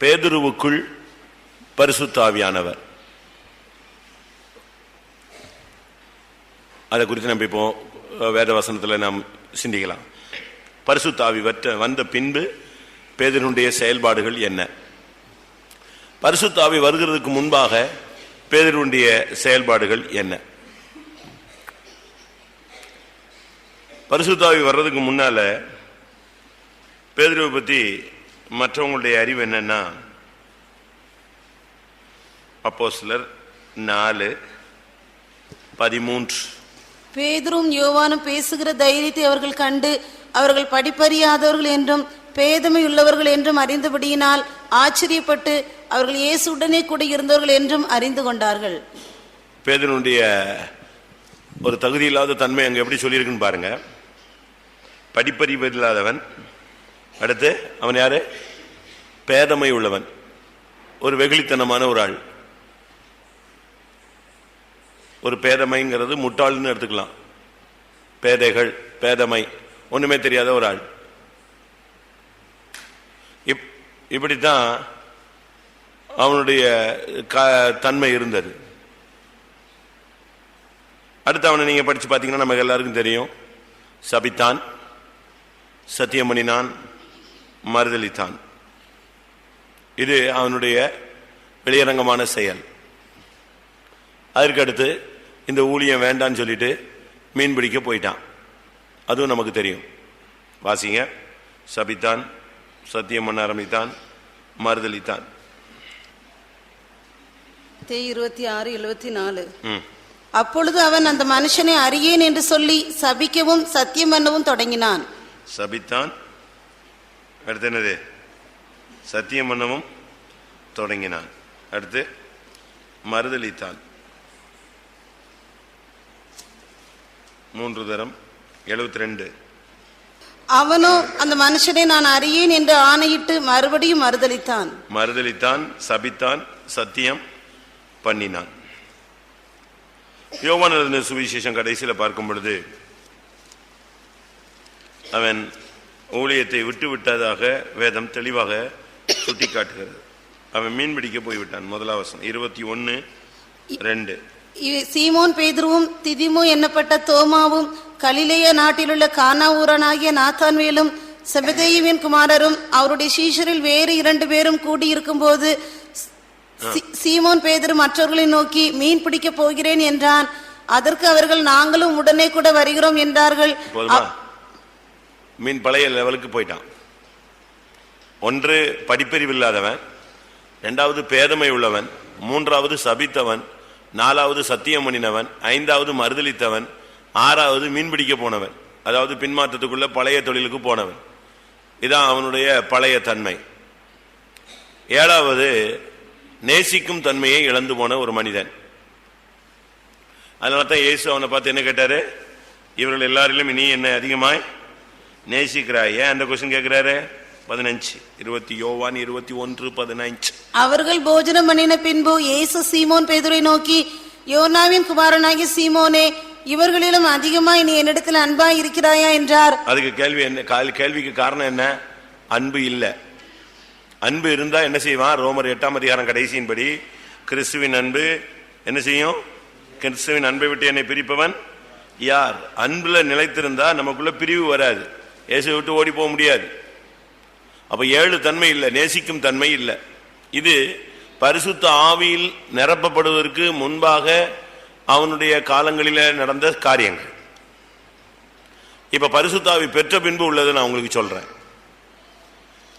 பேதுருவுக்குள் பரிசுத்தாவியானவர். அதை குறித்து நம்ம இப்போ அஹ், வேத வசனத்தில் நாம் சிந்திக்கலாம். பரிசுத்தாவி வற்ற வந்த பின்பு பேதனுடைய செயல்பாடுகள் என்ன? பரிசுத்தாவி வருகிறதுக்கு முன்பாக பேதனுடைய செயல்பாடுகள் என்ன? பரிசுத்தாவி வர்றதுக்கு முன்னால பேதுருவை பற்றி மற்றவங்களுடைய அறிவு என்னன்னா அப்போஸ்தலர் நாலு பதிமூன்று. பேதுரும் யோவானும் பேசுகிற தைரியத்தை அவர்கள் கண்டு அவர்கள் படிப்பறியாதவர்கள் என்றும் பேதமை உள்ளவர்கள் என்றும் அறிந்தபடியினால் ஆச்சரியப்பட்டு அவர்கள் இயேசுடனே கூட இருந்தவர்கள் என்றும் அறிந்து கொண்டார்கள். பேதனுடைய ஒரு தகுதி இல்லாத தன்மை அங்க எப்படி சொல்லியிருக்குன்னு பாருங்க. படிப்பறிவு இல்லாதவன் அடுத்து அவன் யாரு? பேதமை உள்ளவன் ஒரு வெகுளித்தனமான ஒரு ஆள். ஒரு பேதமைங்கிறது முட்டாள்னு எடுத்துக்கலாம். பேதைகள் பேதமை ஒண்ணுமே தெரியாத ஒரு ஆள். இப் இப்படித்தான் அவனுடைய க- தன்மை இருந்தது. அடுத்து அவனை நீங்க படிச்சு பார்த்தீங்கன்னா நமக்கு எல்லாருக்கும் தெரியும். சபித்தான் சத்தியமணினான் மறுதளித்தான் இது அவனுடைய வெளியரங்கமான செயல். அதற்கு அடுத்து இந்த ஊழியம் வேண்டான்னு சொல்லிட்டு மீன் பிடிக்க போயிட்டான். அதுவும் நமக்கு தெரியும். வாசிங்க. சபித்தான் சத்தியம் பண்ண ஆரம்பித்தான் மறுதளித்தான் தே இருபத்தி ஆறு எழுபத்தி நாலு. அப்பொழுது அவன் அந்த மனுஷனை அறியேன் என்று சொல்லி சபிக்கவும் சத்தியம் பண்ணவும் தொடங்கினான். சபித்தான் அடுத்து என்னது? சத்தியம் பண்ணவும் தொடங்கினான். அடுத்து மறுதளித்தான் மூன்று தரம் எழுபத்தி ரெண்டு அவனோ அந்த மனுஷனை நான் அறியேன் என்று ஆணையிட்டு மறுபடியும் மறுதலித்தான். மறுதளித்தான் சபித்தான் சத்தியம் பண்ணினான். யோவான் சுவிசேஷம் கடைசியில் பார்க்கும் பொழுது அவன் ஊழியத்தை விட்டு விட்டதாக வேதம் தெளிவாக சுட்டிக்காட்டுகிறது. அவன் மீன் பிடிக்க போய்விட்டான். முதலாவசம் இருபத்தி ஒன்னு ரெண்டு. சீமோன் பேதுருவும் திதிமு என்னப்பட்ட தோமாவும் கலிலேய நாட்டிலுள்ள கானா ஊரனாகிய நாத்தான்வேலும் செபதேயுவின் குமாரரும் அவருடைய சீஷரில் வேறு இரண்டு பேரும் கூடியிருக்கும்போது சி- சீமோன் பேதுரு மற்றவர்களை நோக்கி மீன் பிடிக்க போகிறேன் என்றான். அதற்கு அவர்கள் நாங்களும் உடனே கூட வருகிறோம் என்றார்கள். மீன் பழைய லெவலுக்கு போயிட்டான். ஒன்று படிப்பறிவு இல்லாதவன் ரெண்டாவது பேதமை உள்ளவன். மூன்றாவது சபித்தவன். நாலாவது சத்தியம் பண்ணினவன். ஐந்தாவது மறுதளித்தவன் ஆறாவது மீன் பிடிக்க போனவன். அதாவது பின்மாற்றத்துக்குள்ள பழைய தொழிலுக்கு போனவன். இதான் அவனுடைய பழைய தன்மை. ஏழாவது நேசிக்கும் தன்மையை இழந்து போன ஒரு மனிதன். அதனால தான் இயேசு அவனை பார்த்து என்ன கேட்டாரு? இவர்கள் எல்லாரிலும் இனி என்ன அதிகமாய் நேசிக்கிறாய் ஏன் அந்த கொஸ்டின் கேட்கிறாரு? பதினஞ்சு. இருபத்தி யோவான் இருபத்தி ஒன்று பதினஞ்சு. அவர்கள் போஜனம் பண்ணின பின்பு இயேசு சீமோன் பேதுரை நோக்கி யோனாவின் குமாரனாகிய சீமோனே இவர்களிலும் அதிகமாய் நீ என்னிடத்தில் அன்பாய் இருக்கிறாயா என்றார். அதுக்கு கேள்வி என்ன? கேள்விக்கு காரணம் என்ன? அன்பு இல்லை. அன்பு இருந்தா என்ன செய்வான்? ரோமர் எட்டாம் அதிகாரம் கடைசியின்படி கிறிஸ்துவின் அன்பு என்ன செய்யும்? கிறிஸ்துவின் அன்பை விட்டு என்னை பிரிப்பவன் யார்? அன்புல நிலைத்திருந்தா நமக்குள்ள பிரிவு வராது. இயேசு விட்டு ஓடி போக முடியாது. அப்ப ஏழு தன்மை இல்லை நேசிக்கும் தன்மை இல்லை. இது பரிசுத்த ஆவியில் நிரப்பப்படுவதற்கு முன்பாக அவனுடைய காலங்களில நடந்த காரியங்கள். இப்ப பரிசுத்தாவி பெற்ற பின்பு உள்ளதை நான் உங்களுக்கு சொல்றேன்.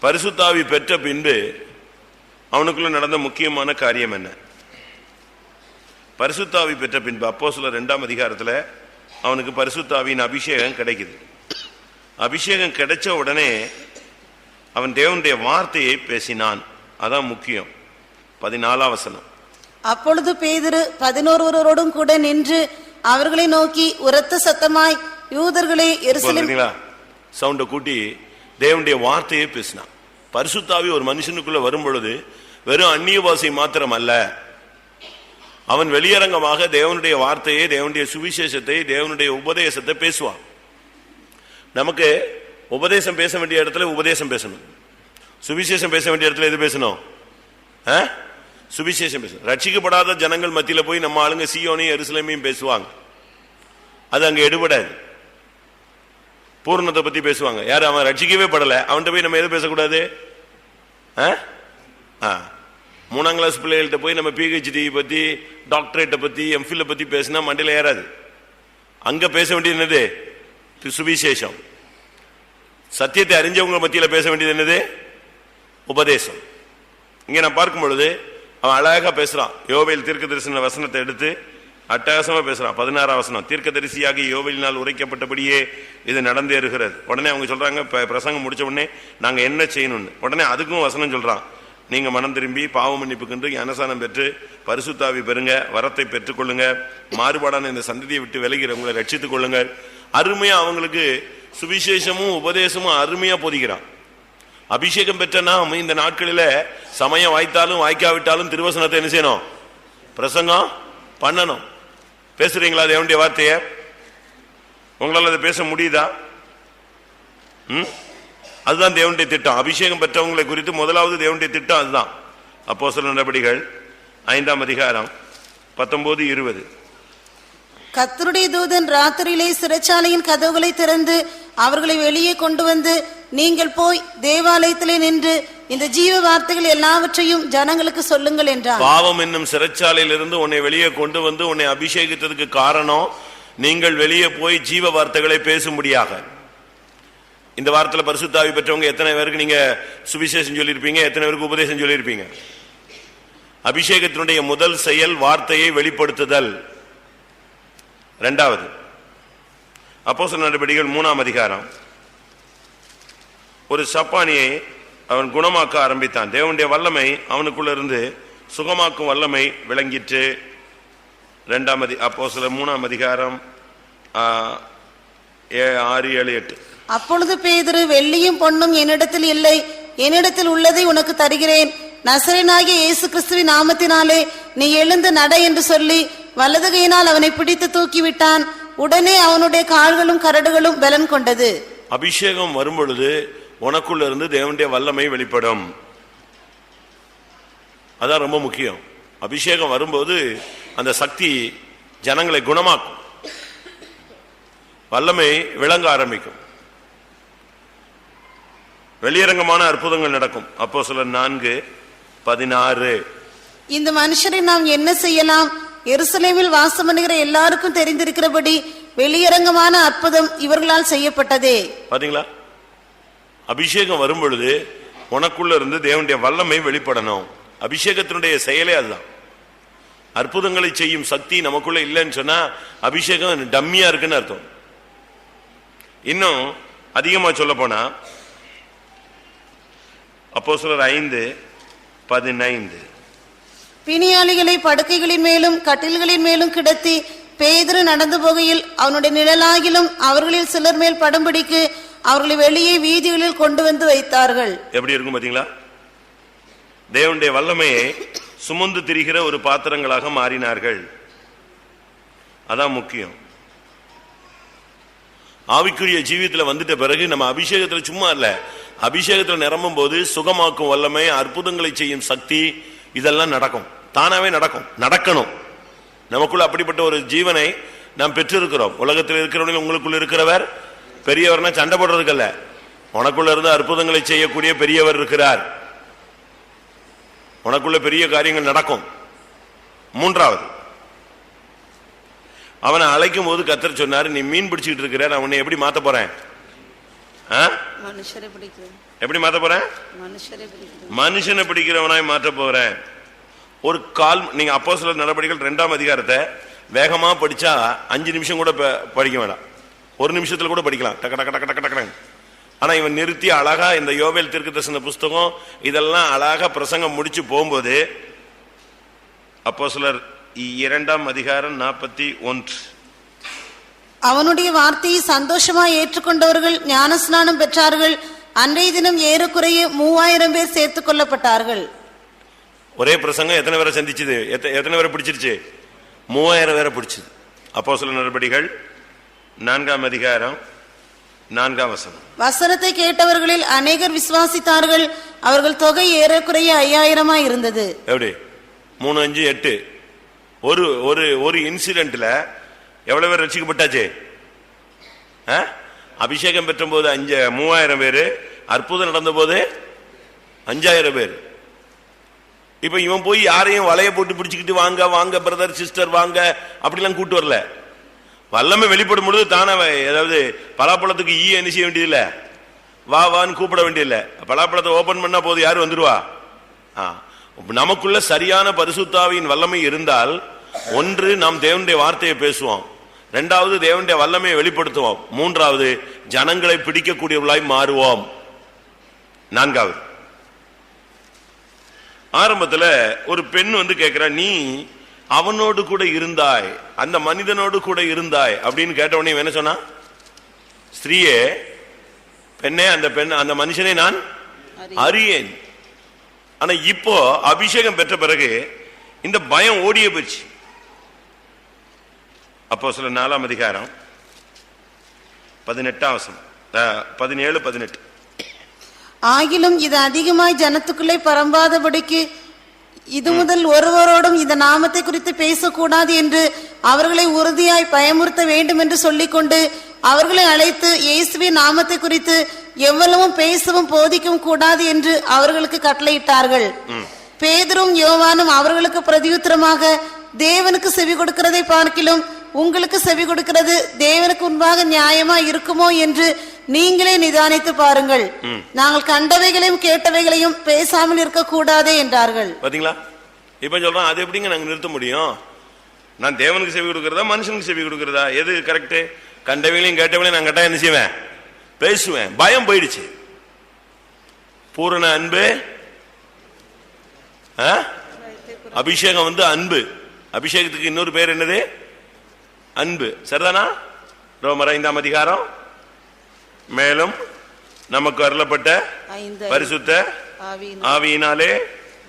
பரிசுத்தாவி பெற்ற பின்பு அவனுக்குள்ள நடந்த முக்கியமான காரியம் என்ன? பரிசுத்தாவி பெற்ற பின்பு அப்போ சில ரெண்டாம் அதிகாரத்தில் அவனுக்கு பரிசுத்தாவின் அபிஷேகம் கிடைக்குது. அபிஷேகம் கிடைச்ச உடனே அவன் தேவனுடைய வார்த்தையை பேசினான். அதான் முக்கியம். பதினாலாம் வசனம். அப்பொழுது பேதுரு பதினோருவரோடும் கூட நின்று அவர்களை நோக்கி உரத்த சத்தமாய் யூதர்களே சவுண்ட கூட்டி தேவனுடைய வார்த்தையை பேசினான். பரிசுத்தாவி ஒரு மனுஷனுக்குள்ள வரும் பொழுது வெறும் அந்நிய மாத்திரம் அல்ல அவன் வெளியரங்கமாக தேவனுடைய வார்த்தையை தேவனுடைய சுவிசேஷத்தை தேவனுடைய உபதேசத்தை பேசுவான். நமக்கு உபதேசம் பேச வேண்டிய இடத்துல உபதேசம் பேசணும். சுவிசேஷம் பேச வேண்டிய இடத்துல எது பேசணும்? ஆ? சுவிசேஷம் பேசணும். ரட்சிக்கப்படாத ஜனங்கள் மத்தியில் போய் நம்ம ஆளுங்க சியோனையும் எருசலேமையும் பேசுவாங்க. அது அங்கே எடுபடாது. பூர்ணத்தை பத்தி பேசுவாங்க. யாரும் அவன் ரட்சிக்கவே படல. அவன்கிட்ட போய் நம்ம எது பேசக்கூடாது? ஆ? ஆ. மூணாம் கிளாஸ் பிள்ளைகள்கிட்ட போய் நம்ம பிஹெச்டி பத்தி டாக்டரேட்டை பத்தி எம்ஃபில் பத்தி பேசினா மண்டியில் ஏறாது. அங்க பேச வேண்டியது என்னது? சுவிசேஷம். சத்தியத்தை அறிஞ்சவங்க மத்தியில் பேச வேண்டியது என்னது? உபதேசம். இங்க நான் பார்க்கும் பொழுது அவன் அழகா பேசுறான். யோவேல் தீர்க்க தரிசன வசனத்தை எடுத்து அட்டகாசமா பேசுறான். பதினாறாம் வசனம் தீர்க்க தரிசியாக யோவேலினால் உரைக்கப்பட்டபடியே இது நடந்தேறுகிறது உடனே அவங்க சொல்றாங்க பிரசங்கம் முடிச்ச உடனே நாங்க என்ன செய்யணும்னு. உடனே அதுக்கும் வசனம் சொல்றான். நீங்க மனம் திரும்பி பாவ மன்னிப்புக்கென்று ஞானசானம் பெற்று பரிசுத்தாவி பெறுங்க வரத்தை பெற்றுக்கொள்ளுங்க மாறுபாடான இந்த சந்ததியை விட்டு விலகிறவங்களை ரட்சித்துக் கொள்ளுங்கள். அருமையா அவங்களுக்கு சுவிசேஷமும் உபதேசமும் அருமையா போதிக்கிறான். அபிஷேகம் பெற்ற நாம் இந்த நாட்களில சமயம் வாய்த்தாலும் வாய்க்காவிட்டாலும் திருவசனத்தை என்ன செய்யணும்? பிரசங்கம் பண்ணணும். பேசுறீங்களா தேவனுடைய வார்த்தைய? உங்களால் அதை பேச முடியுதா? ம்? அதுதான் தேவனுடைய திட்டம். அபிஷேகம் பெற்றவங்களை குறித்து முதலாவது தேவனுடைய திட்டம் அதுதான். அப்போ சில நடவடிக்கைகள் ஐந்தாம் அதிகாரம் பத்தொன்பது இருபது. கத்தருடைய தூதன் ராத்திரியிலே சிறைச்சாலையின் கதவுகளை திறந்து அவர்களை வெளியே கொண்டு வந்து நீங்கள் போய் தேவாலயத்திலே நின்று இந்த ஜீவ வார்த்தைகள் எல்லாவற்றையும் ஜனங்களுக்கு சொல்லுங்கள் என்றார் பாவம் என்னும் சிறைச்சாலையிலிருந்து உன்னை வெளியே கொண்டு வந்து உன்னை அபிஷேகித்ததுக்கு காரணம் நீங்கள் வெளியே போய் ஜீவ வார்த்தைகளை பேசும்படியாக. இந்த வாரத்தில் பரிசுத்தாவி பெற்றவங்க எத்தனை பேருக்கு நீங்க சுவிசேஷம் சொல்லியிருப்பீங்க எத்தனை பேருக்கு உபதேசம் சொல்லியிருப்பீங்க? அபிஷேகத்தினுடைய முதல் செயல் வார்த்தையை வெளிப்படுத்துதல். ரெண்டாவது. அப்போஸ்தலர் நடவடிக்கைகள் மூணாம் அதிகாரம். ஒரு சப்பானியை அவன் குணமாக்க ஆரம்பித்தான். தேவனுடைய வல்லமை அவனுக்குள்ள இருந்து சுகமாக்கும் வல்லமை விளங்கிற்று. ரெண்டாம் அதி அப்போ சில மூணாம் அதிகாரம் ஏ- ஆறு ஏழு எட்டு. அப்பொழுது பேதுரு வெள்ளியும் பொண்ணும் என்னிடத்தில் இல்லை. என்னிடத்தில் உள்ளதை உனக்கு தருகிறேன். நசரனாகிய இயேசு கிறிஸ்துவின் நாமத்தினாலே நீ எழுந்து நட என்று சொல்லி வலது கையினால் அவனை பிடித்து தூக்கிவிட்டான். உடனே அவனுடைய கால்களும் கரடுகளும் பலன் கொண்டது. அபிஷேகம் வரும்பொழுது உனக்குள்ள இருந்து தேவனுடைய வல்லமை வெளிப்படும். அதான் ரொம்ப முக்கியம். அபிஷேகம் வரும்போது அந்த சக்தி ஜனங்களை குணமாக்கும். வல்லமை விளங்க ஆரம்பிக்கும். வெளியரங்கமான அற்புதங்கள் நடக்கும். அப்போ சில நான்கு பதினாறு. இந்த மனுஷரை நாம் என்ன செய்யலாம்? எருசலேமில் வாசம் பண்ணுகிற எல்லாருக்கும் தெரிந்திருக்கிறபடி வெளியரங்கமான அற்புதம் இவர்களால் செய்யப்பட்டதே. பாத்தீங்களா? அபிஷேகம் வரும் பொழுது உனக்குள்ள இருந்து தேவனுடைய வல்லமை வெளிப்படணும். அபிஷேகத்தினுடைய செயலே அதுதான். அற்புதங்களை செய்யும் சக்தி நமக்குள்ள இல்லைன்னு சொன்னா அபிஷேகம் டம்மியா இருக்குன்னு அர்த்தம். இன்னும் அதிகமா சொல்ல போனா அப்போ ஐந்து பதினைந்து. பிணியாளிகளை படுக்கைகளின் மேலும் கட்டில்களின் மேலும் கிடத்தி பேதுரு நடந்து போகையில் அவனுடைய நிழலாகிலும் அவர்களில் சிலர் மேல் படும்படிக்கு அவர்களை வெளியே வீதிகளில் கொண்டு வந்து வைத்தார்கள். எப்படி இருக்கும் பாத்தீங்களா தேவனுடைய வல்லமையை சுமந்து திரிகிற ஒரு பாத்திரங்களாக மாறினார்கள். அதான் முக்கியம். ஆவிக்குரிய ஜீவியத்தில் வந்துட்ட பிறகு நம்ம அபிஷேகத்தில் சும்மா இல்லை. அபிஷேகத்தில் நிரம்பும் போது சுகமாக்கும் வல்லமை அற்புதங்களை செய்யும் சக்தி இதெல்லாம் நடக்கும். தானாவே நடக்கும். நடக்கணும். நமக்குள்ள அப்படிப்பட்ட ஒரு ஜீவனை நாம் பெற்றிருக்கிறோம். உலகத்தில் இருக்கிறவர்கள் உங்களுக்குள்ள இருக்கிறவர் பெரியவர்னா சண்டை போடுறதுக்கல்ல. உனக்குள்ள இருந்து அற்புதங்களை செய்யக்கூடிய பெரியவர் இருக்கிறார். உனக்குள்ள பெரிய காரியங்கள் நடக்கும். மூன்றாவது அவனை அழைக்கும் போது கத்தர் சொன்னார் நீ மீன் பிடிச்சிட்டு இருக்கிற நான் உன்னை எப்படி மாத்த போறேன்? எப்படி மாத்த போறேன் மனுஷனை பிடிக்கிறவனாய் மாற்ற போறேன். ஒரு கால் நீங்க அப்போ சில நடவடிக்கைகள் ரெண்டாம் அதிகாரத்தை வேகமா படிச்சா அஞ்சு நிமிஷம் கூட படிக்க வேண்டாம் ஒரு நிமிஷத்துல கூட படிக்கலாம். டக்க டக்க டக்க டக்க டக்கடங்க ஆனா இவன் நிறுத்தி அழகா இந்த யோவேல் தீர்க்கதரிசன புஸ்தகம் இதெல்லாம் அழகா பிரசங்கம் முடிச்சு போகும்போது அப்போ சிலர் இரண்டாம் அதிகாரம் நாற்பத்தி ஒன்று. அவனுடைய வார்த்தையை சந்தோஷமாய் ஏற்றுக்கொண்டவர்கள் ஞானஸ்நானம் பெற்றார்கள். அன்றைய தினம் ஏறக்குறைய மூவாயிரம் பேர் சேர்த்துக் கொள்ளப்பட்டார்கள் ஒரே பிரசங்கம் எத்தனை பேரை சந்திச்சது? எத்த- எத்தனை பேரை பிடிச்சிருச்சு? மூவாயிரம் பேரை பிடிச்சது. அப்போ சில நடவடிக்கைகள் நான்காம் அதிகாரம் நான்காம் வசனம். வசனத்தை கேட்டவர்களில் அநேகர் விசுவாசித்தார்கள். அவர்கள் தொகை ஏறக்குறைய ஐயாயிரமாய் இருந்தது. எப்படி? மூணு அஞ்சு எட்டு. ஒரு ஒரு ஒரு இன்சிடென்ட்ல எவ்வளவு பேர் ரசிக்கப்பட்டாச்சு? ஆ? அபிஷேகம் பெற்ற போது அஞ்சு மூவாயிரம் பேர் அற்புதம் நடந்த போது அஞ்சாயிரம் பேர். இப்ப இவன் போய் யாரையும் வலைய போட்டு பிடிச்சுக்கிட்டு வாங்க வாங்க பிரதர் சிஸ்டர் வாங்க அப்படிலாம் கூட்டு வரல. வல்லமை வெளிப்படும் பொழுது தானே ஏதாவது பலாப்பழத்துக்கு ஈ என்ன செய்ய வேண்டியதில்ல. வா வான்னு கூப்பிட வேண்டியதில்ல. பலாப்பழத்தை ஓபன் பண்ணா போது யாரும் வந்துருவா? ஆ. நமக்குள்ள சரியான பரிசுத்தாவின் வல்லமை இருந்தால் ஒன்று நாம் தேவனுடைய வார்த்தையை பேசுவோம். ரெண்டாவது தேவனுடைய வல்லமையை வெளிப்படுத்துவோம். மூன்றாவது ஜனங்களை பிடிக்கக்கூடியவர்களாய் மாறுவோம். நான்காவது. ஆரம்பத்தில் ஒரு பெண் வந்து கேக்குறா நீ அவனோடு கூட இருந்தாய் அந்த மனிதனோடு கூட இருந்தாய் அப்படின்னு கேட்ட உடனே என்ன சொன்னா ஸ்திரீயே பெண்ணே அந்த பெண் அந்த மனுஷனை நான் அறியேன். ஆனா இப்போ அபிஷேகம் பெற்ற பிறகு இந்த பயம் ஓடிய போச்சு. அப்போ சில நாலாம் அதிகாரம் பதினெட்டாம் வசனம். அஹ், பதினேழு பதினெட்டு. ஆகிலும் இது அதிகமாய் ஜனத்துக்குள்ளே பரம்பாதபடிக்கு இது முதல் ஒருவரோடும் இந்த நாமத்தை குறித்து பேசக்கூடாது என்று அவர்களை உறுதியாய் பயமுறுத்த வேண்டும் என்று சொல்லிக்கொண்டு அவர்களை அழைத்து இயேசுவின் நாமத்தை குறித்து எவ்வளவும் பேசவும் போதிக்கவும் கூடாது என்று அவர்களுக்கு கட்டளையிட்டார்கள். பேதரும் யோவானும் அவர்களுக்கு பிரதியுத்தரமாக தேவனுக்கு செவி கொடுக்கிறதை பார்க்கிலும் உங்களுக்கு செவி கொடுக்கிறது தேவனுக்கு முன்பாக நியாயமா இருக்குமோ என்று நீங்களே நிதானித்து பாருங்கள். நாங்கள் கண்டவைகளையும் கேட்டவைகளையும் பேசாமல் இருக்கக்கூடாதே என்றார்கள். பாத்தீங்களா? இப்ப சொல்றான் அது எப்படிங்க நாங்க நிறுத்த முடியும்? நான் தேவனுக்கு செவி கொடுக்கறதா மனுஷனுக்கு செவி கொடுக்கறதா? எது கரெக்ட் கண்டவங்களையும் கேட்டவங்களையும் நான் கேட்டா என்ன செய்வேன்? பேசுவேன். பயம் போயிடுச்சு. பூரண அன்பு ஆ? அபிஷேகம் வந்து அன்பு. அபிஷேகத்துக்கு இன்னொரு பேர் என்னது? அன்பு. சரிதானா? ரோமர் ஐந்தாம் அதிகாரம். மேலும் நமக்கு அருளப்பட்ட பரிசுத்த ஆவியினால் ஆவியினாலே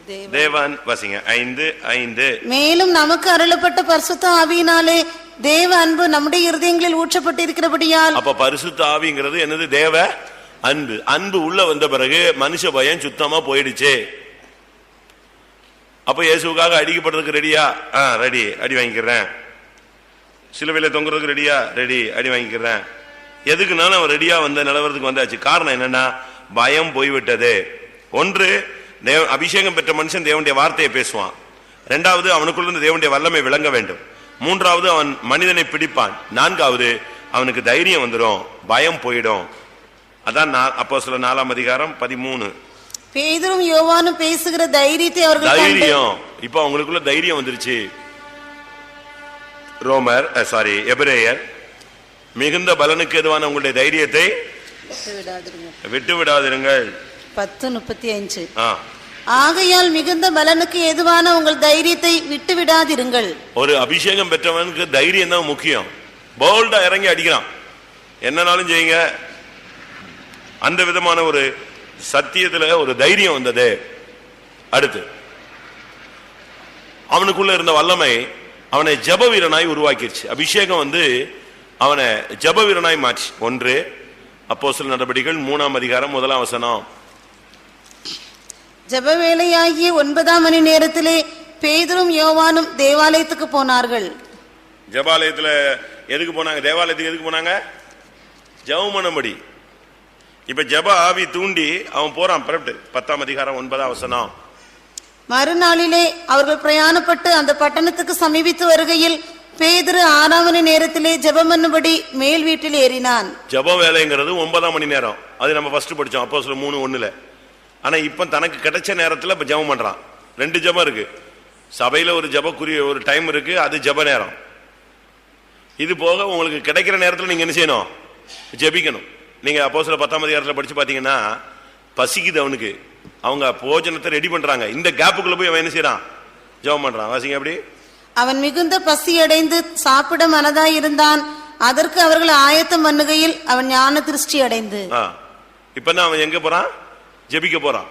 தேவ- தேவன் வசிங்க. ஐந்து ஐந்து. மேலும் நமக்கு அருளப்பட்ட பரிசுத்த ஆவியினாலே தேவ அன்பு நம்முடைய இருதயங்களில் ஊற்றப்பட்டிருக்கிறபடியால் அப்ப பரிசுத்த ஆவிங்கிறது என்னது? தேவ அன்பு. அன்பு உள்ள வந்த பிறகு மனுஷ பயம் சுத்தமா போயிடுச்சு. அப்ப இயேசுக்காக அடிக்கப்படுறதுக்கு ரெடியா ரெடி அடி வாங்கிக்கிறேன். சிலுவையில தொங்குறதுக்கு ரெடியா ரெடி அடி வாங்கிக்கிறேன். எதுக்குனாலும் அவன் ரெடியா வந்த நிலவரத்துக்கு வந்தாச்சு. காரணம் என்னன்னா பயம் போய்விட்டது. ஒன்று தேவ- அபிஷேகம் பெற்ற மனுஷன் தேவனுடைய வார்த்தையை பேசுவான். இரண்டாவது அவனுக்குள்ள இருந்து தேவனுடைய வல்லமை விளங்க வேண்டும். மூன்றாவது அவன் மனிதனை பிடிப்பான். நான்காவது அவனுக்கு தைரியம் வந்துடும் பயம் போயிடும். அதான் அப்போ சில நாலாம் அதிகாரம் பதிமூணு. பேதரும் யோவானும் பேசுகிற தைரியத்தை அவர்கள் தைரியம். இப்ப அவங்களுக்குள்ள தைரியம் வந்துருச்சு. ரோமர் சாரி எபிரேயர். மிகுந்த பலனுக்கு எதுவான உங்களுடைய தைரியத்தை விட்டு விடாதிருங்கள் பத்து முப்பத்தி அஞ்சு. ஆகையால் மிகுந்த பலனுக்கு எதுவான உங்கள் தைரியத்தை விட்டு விடாதிருங்கள் ஒரு அபிஷேகம் பெற்றவனுக்கு தைரியம் தான் முக்கியம். போல்டா இறங்கி அடிக்கிறான். என்னனாலும் செய்யுங்க. அந்த விதமான ஒரு சத்தியத்துல ஒரு தைரியம் வந்தது. அடுத்து. அவனுக்குள்ள இருந்த வல்லமை அவனை ஜப வீரனாய் உருவாக்கிருச்சு. அபிஷேகம் வந்து அவனை ஜப வீரனாய் மாற்றி. ஒன்று அப்போஸ்தலர் நடவடிக்கைகள் மூணாம் அதிகாரம் முதலாம் வசனம். ஜெப வேளையாகிய ஒன்பதாம் மணி நேரத்திலே பேதரும் யோவானும் தேவாலயத்துக்கு போனார்கள். ஜபாலயத்துல எதுக்கு போனாங்க? தேவாலயத்துக்கு எதுக்கு போனாங்க? ஜெபம் பண்ணும்படி இப்ப ஜப ஆவி தூண்டி அவன் போறான் புறப்பட்டு. பத்தாம் அதிகாரம் ஒன்பதாம் வசனம். மறுநாளிலே அவர்கள் பிரயாணப்பட்டு அந்த பட்டணத்துக்கு சமீபித்து வருகையில் பேதரு ஆறாம் மணி நேரத்திலே ஜெபம் பண்ணும்படி மேல் வீட்டில் ஏறினான். ஜப வேலைங்கிறது ஒன்பதாம் மணி நேரம். அது நம்ம ஃபர்ஸ்ட் படிச்சோம். அப்போ சொல்ல மூணு ஒண்ணுல. ஆனா இப்ப தனக்கு கிடைச்ச நேரத்துல இப்ப ஜெபம் பண்றான். ரெண்டு ஜெபம் இருக்கு. சபையில ஒரு ஜபக்குரிய ஒரு டைம் இருக்கு. அது ஜெப நேரம். இது போக உங்களுக்கு கிடைக்கிற நேரத்தில் நீங்க என்ன செய்யணும்? ஜெபிக்கணும். நீங்க அப்போ சில பத்தாம் அதிகாரத்துல படிச்சு பாத்தீங்கன்னா பசிக்குது அவனுக்கு. அவங்க போஜனத்தை ரெடி பண்றாங்க. இந்த கேப்புக்குள்ள போய் அவன் என்ன செய்யறான் ஜெபம் பண்றான். வாசிங்க அப்படி. அவன் மிகுந்த பசியடைந்து சாப்பிட மனதாயிருந்தான் அதற்கு அவர்கள் ஆயத்தம் பண்ணுகையில் அவன் ஞான திருஷ்டி அடைந்து. இப்ப அவன் எங்க போறான்? ஜெபிக்க போறான்.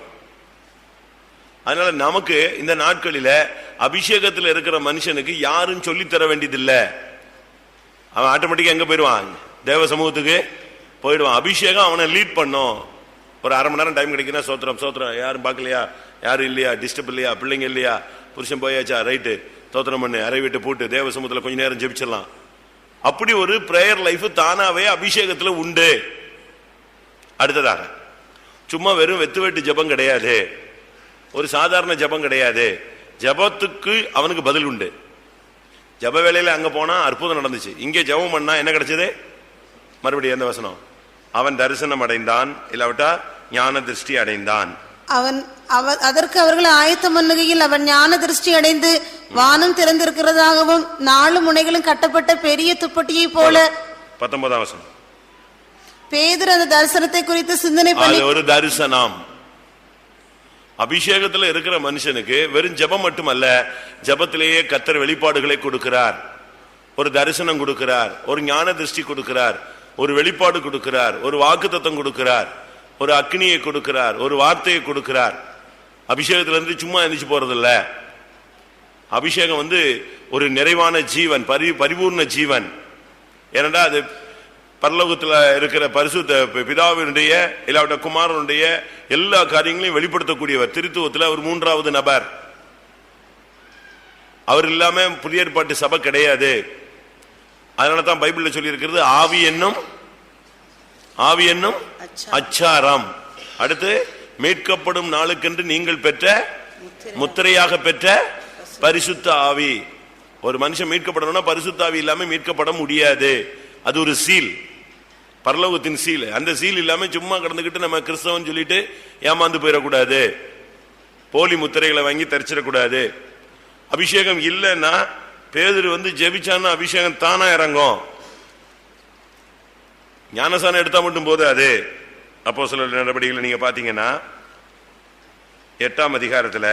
அதனால நமக்கு இந்த நாட்களில அபிஷேகத்துல இருக்கிற மனுஷனுக்கு யாரும் சொல்லித் தர வேண்டியதில்லை. அவன் ஆட்டோமேட்டிக்கா எங்க போயிடுவான்? தேவ சமூகத்துக்கு போயிடுவான். அபிஷேகம் அவனை லீட் பண்ணும். ஒரு அரை மணி நேரம் டைம் கிடைக்குன்னா சோத்திரம் சோத்திரம். யாரும் பார்க்கலையா? யாரும் இல்லையா? டிஸ்டர்ப் இல்லையா? பிள்ளைங்க இல்லையா? புருஷன் போயாச்சா? ரைட்டு தோத்திரம் பண்ணு. அரை வீட்டு போட்டு. தேவ கொஞ்சம் கொஞ்ச நேரம் ஜெபிச்சிடலாம். அப்படி ஒரு பிரேயர் லைஃப் தானாவே அபிஷேகத்தில் உண்டு. அடுத்ததாக சும்மா வெறும் வெத்து வெட்டு ஜெபம் கிடையாது. ஒரு சாதாரண ஜெபம் கிடையாது. ஜெபத்துக்கு அவனுக்கு பதில் உண்டு. ஜெப வேலையில் அங்கே போனால் அற்புதம் நடந்துச்சு. இங்கே ஜெபம் பண்ணால் என்ன கிடைச்சது? மறுபடியும் எந்த வசனம்? அவன் தரிசனம் அடைந்தான். இல்லாவிட்டா ஞான திருஷ்டி அடைந்தான். அவன் அவ அதற்கு அவர்கள் ஆயத்தம் பண்ணுகையில் அவன் ஞான திருஷ்டி அடைந்து வானம் திறந்திருக்கிறதாகவும் நாலு முனைகளும் கட்டப்பட்ட பெரிய துப்பட்டியை போல. பத்தொன்பதாம் வசனம். பேதர் அந்த தரிசனத்தை குறித்து சிந்தனை பண்ணி அது ஒரு தரிசனம். அபிஷேகத்துல இருக்கிற மனுஷனுக்கு வெறும் ஜெபம் மட்டுமல்ல ஜெபத்திலேயே கத்தர் வெளிப்பாடுகளை கொடுக்கிறார். ஒரு தரிசனம் கொடுக்கிறார். ஒரு ஞான திருஷ்டி கொடுக்கிறார். ஒரு வெளிப்பாடு கொடுக்கிறார் ஒரு வாக்குத்தத்தம் கொடுக்கிறார் ஒரு அக்னியை கொடுக்கிறார் ஒரு வார்த்தையை கொடுக்கிறார். அபிஷேகத்திலிருந்து சும்மா எந்திரிச்சு போறதில்ல. அபிஷேகம் வந்து ஒரு நிறைவான ஜீவன் பரி பரிபூர்ண ஜீவன். ஏனண்டா அது பரலோகத்தில் இருக்கிற பரிசுத்த பிதாவினுடைய இல்லாவிட்ட குமாரனுடைய எல்லா காரியங்களையும் வெளிப்படுத்தக்கூடியவர் திருத்துவத்தில் அவர் மூன்றாவது நபர். அவர் இல்லாமல் புதிய ஏற்பாட்டு சபை கிடையாது. அதனால தான் பைபிள்ல சொல்லி இருக்கிறது ஆவி என்னும் ஆவி என்னும் அச்சாரம். அடுத்து மீட்கப்படும் நாளுக்கென்று நீங்கள் பெற்ற முத்திரையாக பெற்ற பரிசுத்த ஆவி. ஒரு மனுஷன் மீட்கப்படணும்னா பரிசுத்த ஆவி இல்லாம மீட்கப்பட முடியாது. அது ஒரு சீல். பரலோகத்தின் சீல். அந்த சீல் இல்லாம சும்மா கடந்துகிட்டு நம்ம கிறிஸ்தவன் சொல்லிட்டு ஏமாந்து போயிடக்கூடாது. போலி முத்திரைகளை வாங்கி தரிச்சிடக்கூடாது. அபிஷேகம் இல்லைன்னா பேதுரு வந்து ஜெபிச்சான்னா அபிஷேகம் தானா இறங்கும். ஞானசானம் எடுத்தா மட்டும் போதாது அப்போ சில நடவடிக்கைகளை நீங்க பாத்தீங்கன்னா எட்டாம் அதிகாரத்துல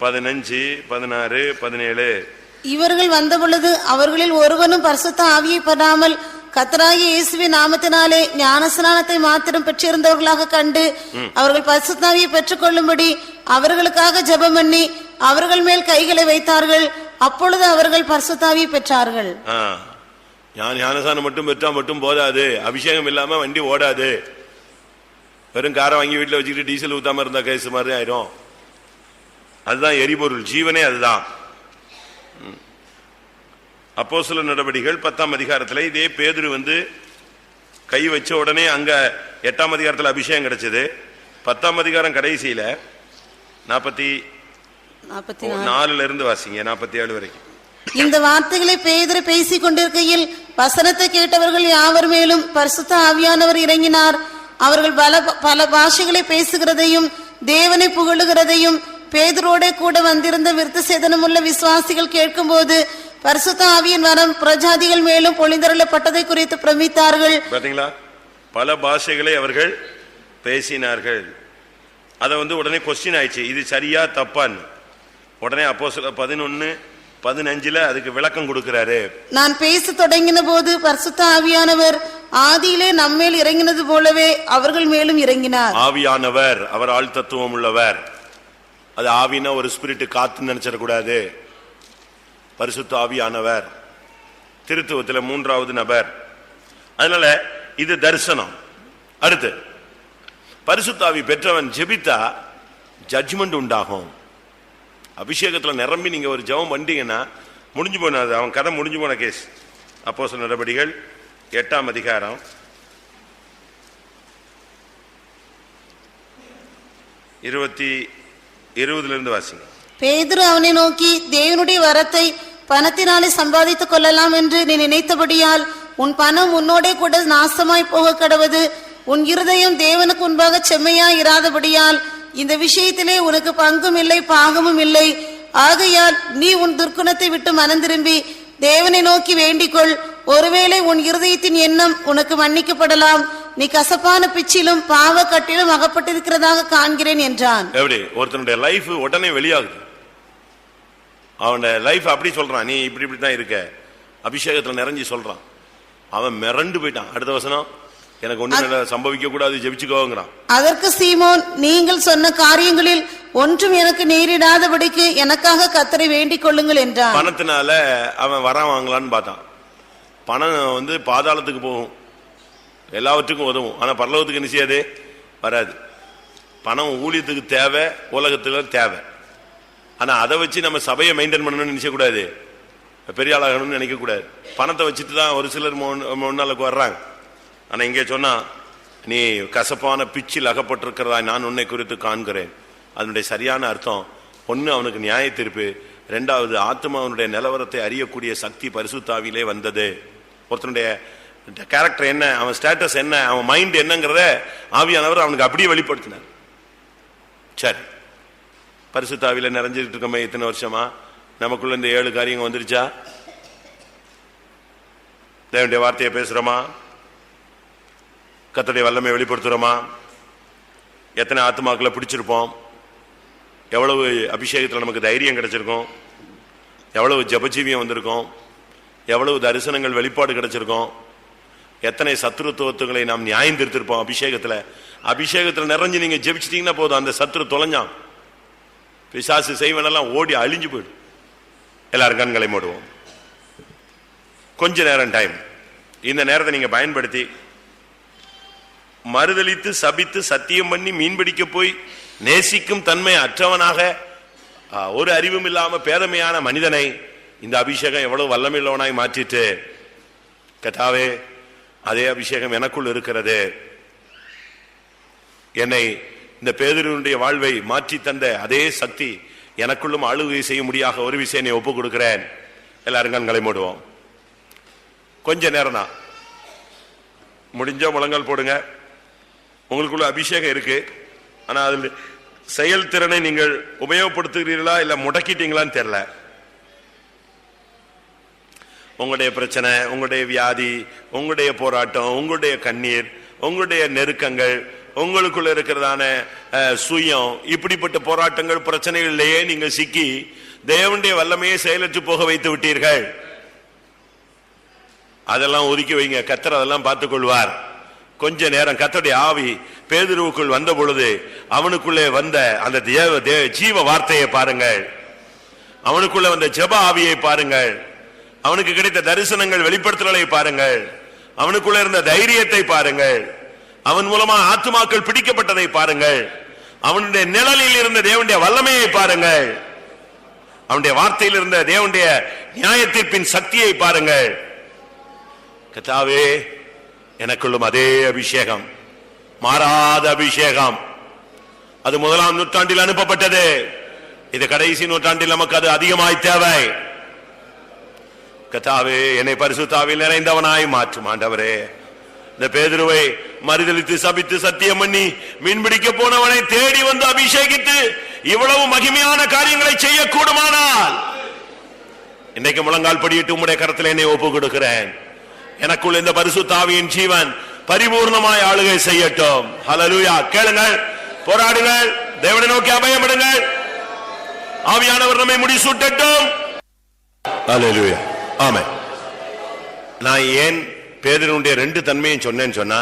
பதினஞ்சு பதினாறு பதினேழு. இவர்கள் வந்தபொழுது அவர்களில் ஒருவனும் பரிசுத்த ஆவியை பெறாமல் கத்தராகிய இயேசுவின் நாமத்தினாலே ஞானஸ்நானத்தை மாத்திரம் பெற்றிருந்தவர்களாக கண்டு அவர்கள் பரிசுத்தாவியை பெற்றுக்கொள்ளும்படி அவர்களுக்காக ஜெபம் பண்ணி அவர்கள் மேல் கைகளை வைத்தார்கள். அப்பொழுது அவர்கள் பரிசுத்தாவியை பெற்றார்கள். ஆ. ஞான ஞானசானம் மட்டும் பெற்றா மட்டும் போதாது. அபிஷேகம் இல்லாம வண்டி ஓடாது. வெறும் காரை வாங்கி வீட்டில் வச்சுக்கிட்டு டீசல் ஊத்தாம இருந்தா கேஸ் மாதிரி ஆயிரும். அதுதான் எரிபொருள். ஜீவனே அதுதான். அப்போ சில நடவடிக்கைகள் பத்தாம் அதிகாரத்தில் இதே பேதுரு வந்து கை வச்ச உடனே அங்கே எட்டாம் அதிகாரத்தில் அபிஷேகம் கிடைச்சது. பத்தாம் அதிகாரம் கடைசியில் நாற்பத்தி நாலுல இருந்து வாசிங்க நாற்பத்தி ஏழு வரைக்கும். இந்த வார்த்தைகளை பேதர் பேசிக் கொண்டிருக்கையில் வசனத்தை கேட்டவர்கள் யாவர் மேலும் பரிசுத்த ஆவியானவர் இறங்கினார். அவர்கள் பல பல பாஷைகளை பேசுகிறதையும் தேவனை புகழுகிறதையும் பேதரோட கூட வந்திருந்த விருத்த சேதனமுள்ள விசுவாசிகள் கேட்கும்போது பரிசுத்த ஆவியின் வரம் பிரஜாதிகள் மேலும் பொழிந்தருளப்பட்டதை குறித்து பிரமித்தார்கள். பாத்தீங்களா? பல பாஷைகளை அவர்கள் பேசினார்கள். அதை வந்து உடனே கொஸ்டின் ஆயிடுச்சு இது சரியா தப்பான்னு. உடனே அப்போ சில பதினொன்னு பதினஞ்சுல அதுக்கு விளக்கம் கொடுக்கிறாரு. நான் பேச தொடங்கின போது பரிசுத்த ஆவியானவர் ஆதியிலே நம்மேல் இறங்கினது போலவே அவர்கள் மேலும் இறங்கினார். ஆவியானவர் அவர் ஆள் தத்துவம் உள்ளவர். அது ஆவினா ஒரு ஸ்பிரிட் காத்துன்னு நினைச்சிடக்கூடாது. பரிசுத்த ஆவியானவர். திருத்துவத்துல மூன்றாவது நபர். அதனால இது தரிசனம். அடுத்து பரிசுத்தாவி பெற்றவன் ஜெபித்தா ஜட்ஜ்மெண்ட் உண்டாகும். அபிஷேகத்துல நிரம்பி நீங்க ஒரு ஜெபம் பண்ணிட்டீங்கன்னா முடிஞ்சு போனது அவன் கதை முடிஞ்சு போன கேஸ் அப்போ சில நடவடிக்கைகள் எட்டாம் அதிகாரம். இருபத்தி இருபதுல இருந்து வாசிங்க. பேதுரு அவனை நோக்கி தேவனுடைய வரத்தை பணத்தினாலே சம்பாதித்துக் கொள்ளலாம் என்று நீ நினைத்தபடியால் உன் பணம் உன்னோடே கூட நாசமாய் போக கடவது. உன் இருதயம் தேவனுக்கு முன்பாக செம்மையாய் இராதபடியால் இந்த விஷயத்திலே உனக்கு பங்கும் இல்லை பாகமும் இல்லை. ஆகையால் நீ உன் துர்க்குணத்தை விட்டு மனந்திரும்பி தேவனை நோக்கி வேண்டிக்கொள். ஒருவேளை உன் இருதயத்தின் எண்ணம் உனக்கு மன்னிக்கப்படலாம். நீ கசப்பான பிச்சிலும் பாவக்கட்டிலும் அகப்பட்டிருக்கிறதாக காண்கிறேன் என்றான். எப்படி? ஒருத்தனுடைய லைஃப் உடனே வெளியாகுது. அவனுடைய லைஃப் அப்படி சொல்றான். நீ இப்படி இப்படி தான் இருக்க. அபிஷேகத்துல நிறைஞ்சு சொல்றான். அவன் மிரண்டு போயிட்டான். அடுத்த வசனம் எனக்கு ஒண்ணு சம்பவிக்க கூடாது ஜெபிச்சுக்கோங்கிறான். அதற்கு சீமோன் நீங்கள் சொன்ன காரியங்களில் ஒன்றும் எனக்கு நேரிடாதபடிக்கு எனக்காக கத்தரை வேண்டிக் கொள்ளுங்கள் என்றான். பணத்தினால அவன் வரம் வாங்கலான்னு பார்த்தான். பணம் வந்து பாதாளத்துக்கு போகும். எல்லாவற்றுக்கும் உதவும். ஆனா பரலோகத்துக்கு செய்யாது? வராது. பணம் ஊழியத்துக்கு தேவை உலகத்துக்கு தேவை. ஆனா அதை வச்சு நம்ம சபையை மெயின்டைன் பண்ணணும்னு நினைச்சக்கூடாது பெரிய ஆளாகணும்னு நினைக்கக்கூடாது பணத்தை வச்சுட்டு தான் ஒரு சிலர் முன்- முன்னாலுக்கு வர்றாங்க. ஆனால் இங்கே சொன்னால் நீ கசப்பான பிச்சில் அகப்பட்டிருக்கிறதா நான் உன்னை குறித்து காண்கிறேன். அதனுடைய சரியான அர்த்தம் ஒன்று அவனுக்கு நியாய தீர்ப்பு ரெண்டாவது ஆத்மாவனுடைய நிலவரத்தை அறியக்கூடிய சக்தி பரிசுத்தாவிலே வந்தது. ஒருத்தனுடைய கேரக்டர் என்ன அவன் ஸ்டேட்டஸ் என்ன அவன் மைண்ட் என்னங்கிறத ஆவியானவர் அவனுக்கு அப்படியே வெளிப்படுத்தினார். சரி. பரிசுத்தாவில நிறைஞ்சிட்டு இருக்கோமே இத்தனை வருஷமா? நமக்குள்ள இந்த ஏழு காரியங்கள் வந்துருச்சா? தேவனுடைய வார்த்தையை பேசுறோமா? கத்தடைய வல்லமை வெளிப்படுத்துகிறோமா எத்தனை ஆத்மாக்களை பிடிச்சிருப்போம்? எவ்வளவு அபிஷேகத்தில் நமக்கு தைரியம் கிடைச்சிருக்கும்? எவ்வளவு ஜபஜீவியம் வந்திருக்கும்? எவ்வளவு தரிசனங்கள் வெளிப்பாடு கிடைச்சிருக்கும்? எத்தனை சத்ருத்துவத்துகளை நாம் நியாயம் திருத்திருப்போம் அபிஷேகத்தில்? அபிஷேகத்தில் நிறைஞ்சு நீங்கள் ஜெபிச்சிட்டிங்கன்னா போதும். அந்த சத்ரு தொலைஞ்சான். பிசாசு செய்வனெல்லாம் ஓடி அழிஞ்சு போயிடும் எல்லாரும் கண்களை மூடுவோம். கொஞ்ச நேரம் டைம் இந்த நேரத்தை நீங்கள் பயன்படுத்தி மறுதலித்து சபித்து சத்தியம் பண்ணி மீன்பிடிக்க போய் நேசிக்கும் தன்மை அற்றவனாக ஒரு அறிவும் இல்லாம பேதமையான மனிதனை இந்த அபிஷேகம் எவ்வளவு வல்லமில்லவனாய் மாற்றிட்டு கட்டாவே அதே அபிஷேகம் எனக்குள் இருக்கிறது. என்னை இந்த பேதருடைய வாழ்வை மாற்றி தந்த அதே சக்தி எனக்குள்ளும் ஆளுகை செய்ய முடியாத ஒரு விஷயம் ஒப்புக் கொடுக்கிறேன். எல்லாரும் கண்களை மூடுவோம். கொஞ்ச நேரம் தான் முடிஞ்ச முழங்கல் போடுங்க. உங்களுக்குள்ள அபிஷேகம் இருக்கு. ஆனா அதில் செயல்திறனை நீங்கள் உபயோகப்படுத்துகிறீர்களா இல்ல முடக்கிட்டீங்களான்னு தெரியல. உங்களுடைய பிரச்சனை உங்களுடைய வியாதி உங்களுடைய போராட்டம் உங்களுடைய கண்ணீர் உங்களுடைய நெருக்கங்கள் உங்களுக்குள்ள இருக்கிறதான சுயம் இப்படிப்பட்ட போராட்டங்கள் பிரச்சனைகளிலேயே நீங்க சிக்கி தேவனுடைய வல்லமையை செயலற்று போக வைத்து விட்டீர்கள். அதெல்லாம் ஒதுக்கி வைங்க. கத்தர் அதெல்லாம் பார்த்துக் கொள்வார். கொஞ்ச நேரம் கத்தருடைய ஆவி பேதுருவுக்குள் வந்த பொழுது அவனுக்குள்ளே வந்த அந்த தேவ தே- ஜீவ வார்த்தையை பாருங்கள். அவனுக்குள்ள வந்த ஜெப ஆவியை பாருங்கள். அவனுக்கு கிடைத்த தரிசனங்கள் வெளிப்படுத்தலை பாருங்கள். அவனுக்குள்ள இருந்த தைரியத்தை பாருங்கள். அவன் மூலமா ஆத்துமாக்கள் பிடிக்கப்பட்டதை பாருங்கள். அவனுடைய நிழலில் இருந்த தேவனுடைய வல்லமையை பாருங்கள். அவனுடைய வார்த்தையில் இருந்த தேவனுடைய நியாயத்தீர்ப்பின் சக்தியை பாருங்கள். கத்தாவே எனக்குள்ளும் அதே அபிஷேகம். மாறாத அபிஷேகம். அது முதலாம் நூற்றாண்டில் அனுப்பப்பட்டது. இது கடைசி நூற்றாண்டில் நமக்கு அது அதிகமாய் தேவை. கத்தாவே என்னை பரிசுத்தாவில் நிறைந்தவனாய் மாற்றும் ஆண்டவரே. இந்த பேதுருவை மறுதளித்து சபித்து சத்தியம் பண்ணி மீன்பிடிக்க போனவனை தேடி வந்து அபிஷேகித்து இவ்வளவு மகிமையான காரியங்களை செய்யக்கூடுமானால் இன்னைக்கு முழங்கால் படியிட்டு உங்களுடைய கரத்தில் என்னை ஒப்பு கொடுக்கிறேன் எனக்குள் இந்த பரிசுத்தாவியின் ஜீவன் பரிபூர்ணமாய் ஆளுகை செய்யட்டும். ஹalleluya கேளுங்கள். போராடுங்கள். தேவனை நோக்கி அபயமிடுங்கள் ஆவியானவர் நம்மை முடிசூட்டட்டும். ஹalleluya ஆமென் நான் ஏன் பேதனுடைய ரெண்டு தன்மையும் சொன்னேன்னு சொன்னா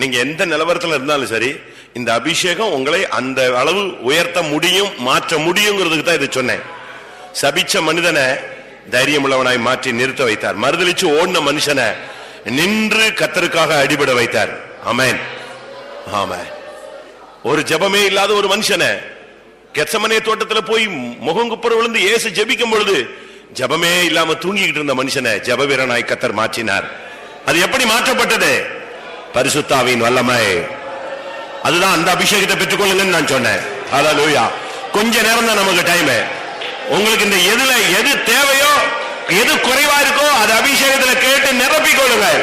நீங்க எந்த நிலவரத்துல இருந்தாலும் சரி இந்த அபிஷேகம் உங்களை அந்த அளவு உயர்த்த முடியும் மாற்ற முடியுங்கிறதுக்கு தான் இது சொன்னேன். சபிச்ச மனிதனை தைரியமுள்ளவனாய் மாற்றி நிறுத்த வைத்தார். மறுதளிச்சு ஓடின மனுஷனை நின்று கத்தருக்காக அடிபட வைத்தார். அமேன் ஆமா ஒரு ஜெபமே இல்லாத ஒரு மனுஷனை கெச்சமனே தோட்டத்துல போய் முகங்குப்புற விழுந்து இயேசு ஜபிக்கும் பொழுது ஜெபமே இல்லாம தூங்கிக்கிட்டு இருந்த மனுஷனை ஜெப வீரனாய் கத்தர் மாற்றினார். அது எப்படி மாற்றப்பட்டது? பரிசுத்தாவின் வல்லமை. அதுதான் அந்த அபிஷேகத்தை பெற்றுக்கொள்ளுங்கன்னு நான் சொன்னேன். கொஞ்ச நேரம் தான் நமக்கு டைம் உங்களுக்கு இந்த எதுல எது தேவையோ எது குறைவா இருக்கோ அது அபிஷேகத்துல கேட்டு நிரப்பிக் கொள்ளுங்கள்.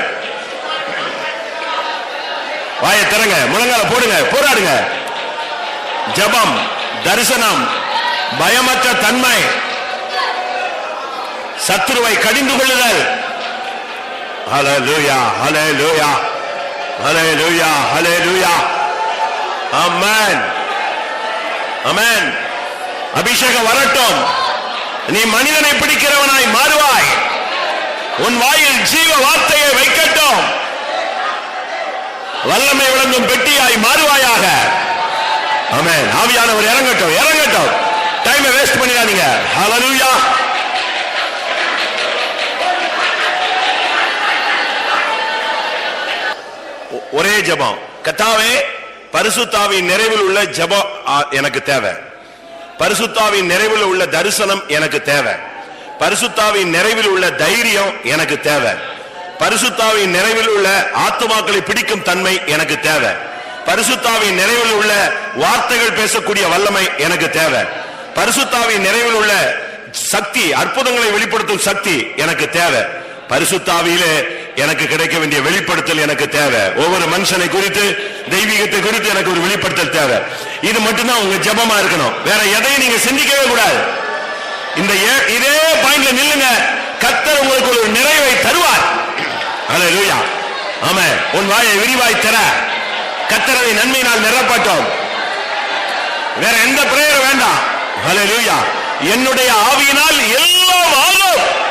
வாயை திறங்க முழங்கால போடுங்க போராடுங்க. ஜபம் தரிசனம் பயமற்ற தன்மை. சத்துருவை கடிந்து கொள்ளுதல். ஹல லோயா ஹலோயா ஹலூயா அம்மன் அமேன் அபிஷேகம் வரட்டும். நீ மனிதனை பிடிக்கிறவனாய் மாறுவாய். உன் வாயில் ஜீவ வார்த்தையை வைக்கட்டும். வல்லமை விளங்கும் பெட்டியாய் மாறுவாயாக. ஆமென். ஆவியானவர் இறங்கட்டும் இறங்கட்டும். டைமை வேஸ்ட் பண்ணிடாதீங்க. ஹலலூயா ஒரே ஜெபம். கத்தாவே பரிசுத்தாவின் நிறைவில் உள்ள ஜெபம் எனக்கு தேவை. பரிசுத்தாவின் நிறைவில் உள்ள தரிசனம் எனக்கு தேவை. பரிசுத்தாவின் நிறைவில் உள்ள தைரியம் எனக்கு தேவை. பரிசுத்தாவின் நிறைவில் உள்ள ஆத்மாக்களை பிடிக்கும் தன்மை எனக்கு தேவை. பரிசுத்தாவின் நிறைவில் உள்ள வார்த்தைகள் பேசக்கூடிய வல்லமை எனக்கு தேவை. பரிசுத்தாவின் நிறைவில் உள்ள சக்தி அற்புதங்களை வெளிப்படுத்தும் சக்தி எனக்கு தேவை. பரிசுத்தாவியிலே எனக்கு கிடைக்க வேண்டிய வெளிப்படுத்தல் எனக்கு தேவை. ஒவ்வொரு மனுஷனை குறித்து தெய்வீகத்தை குறித்து எனக்கு ஒரு வெளிப்படுத்தல் தேவை. இது மட்டும்தான் உங்க ஜெபமா இருக்கணும். வேற எதையும் நீங்க சிந்திக்கவே கூடாது. இந்த ஏ- இதே பாயிண்ட்ல நில்லுங்க. கத்தர் உங்களுக்கு ஒரு நிறைவை தருவார். அல்லேலூயா ஆமே உன் வாயை விரிவாய் தர. கத்தரவை நன்மையினால் நிரப்பட்டோம். வேற எந்த பிரேயர் வேண்டாம். அல்லேலூயா என்னுடைய ஆவியினால் எல்லாம் ஆகும்.